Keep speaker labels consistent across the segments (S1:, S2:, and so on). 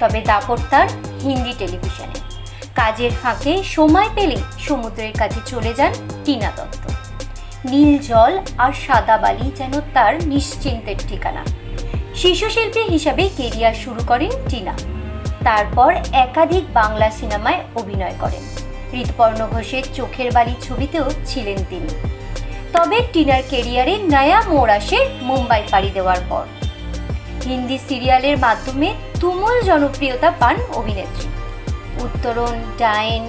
S1: তবে দাপট তার হিন্দি টেলিভিশনে। কাজের ফাঁকে সময় পেলেই সমুদ্রের কাছে চলে যান টিনা দত্ত। নীল জল আর সাদা বালি যেন তার নিশ্চিন্তের ঠিকানা। শিশুশিল্পী হিসাবে কেরিয়ার শুরু করেন টিনা। তারপর একাধিক বাংলা সিনেমায় অভিনয় করেন। হৃৎপর্ণ ঘোষের চোখের বালি ছবিতেও ছিলেন তিনি। তবে টিনার কেরিয়ারে নয়া মোড় আসে মুম্বাই পাড়ি দেওয়ার পর। হিন্দি সিরিয়ালের মাধ্যমে তুমুল জনপ্রিয়তা পান অভিনেত্রী। উত্তরণ ডাইন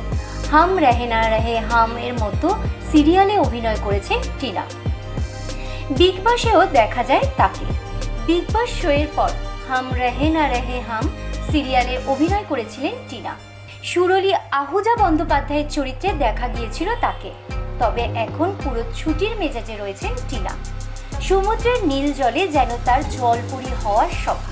S1: হাম রহে না রহে হাম এর মতো সিরিয়ালে অভিনয় করেছেন টিনা। বিগ বসেও দেখা যায় তাকে। বিগ বস শোয়ের পর হাম রহে না রহে হাম সিরিয়ালে অভিনয় করেছিলেন টিনা। সুরলি আহুজা বন্দ্যোপাধ্যায়ের চরিত্রে দেখা গিয়েছিল তাকে। তবে এখন পুরো ছুটির মেজাজে রয়েছেন টিনা। সমুদ্রের নীল জলে যেন তার জলপুরি হওয়ার স্বপ্ন।